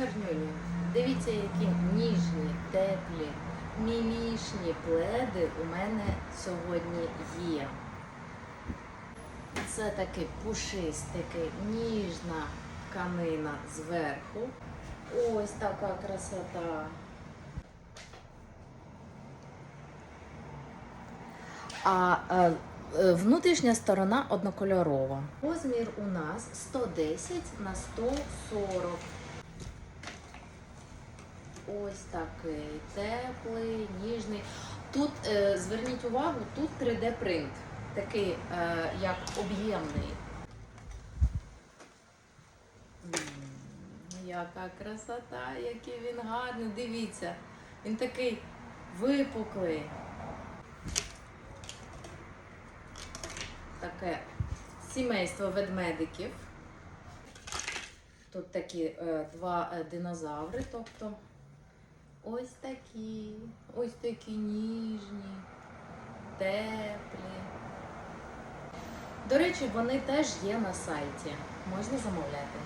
гарнюні. Дивіться, які ніжні, теплі, мімішні пледи у мене сьогодні є. Це такий пушистикий, ніжна тканина зверху. Ось така красота. А е, е, внутрішня сторона однокольорова. Розмір у нас 110 на 140. Ось такий теплий, ніжний. Тут е, зверніть увагу, тут 3D принт, такий е, як об'ємний. Яка красота, який він гарний. Дивіться, він такий випуклий. Таке сімейство ведмедиків. Тут такі е, два е, динозаври, тобто ось такі, ось такі ніжні, теплі. До речі, вони теж є на сайті. Можна замовляти.